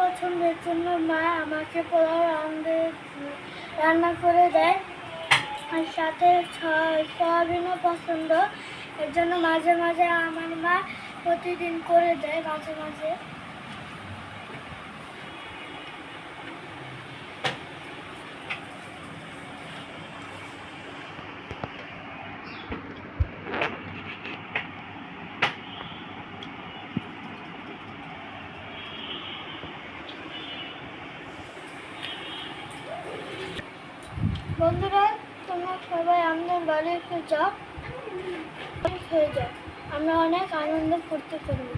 পছন্দের জন্য মা আমাকে পোলাও রান্না করে দেয়। আর সাথে সয়াবিনও পছন্দ। এর জন্য মাঝে মাঝে আমার মা প্রতিদিন করে দেয় মাঝে মাঝে। বন্ধুরা, তোমরা সবাই আমাদের বাড়ি বাড়িতে যাও। হয়ে যাও আমরা অনেক আনন্দ করতে করব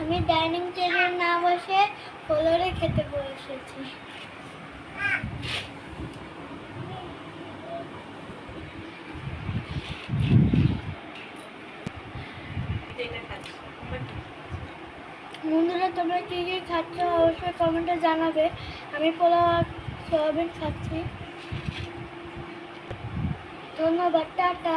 আমি ডাইনিং টেবিল না বসে ফ্লোরে খেতে বসেছি। বন্ধুরা, তোমরা কী কী খাচ্ছ? অবশ্যই কমেন্টে জানাবে। আমি পোলাও আর সয়াবিন খাচ্ছি। ধন্যবাদ, টাটা।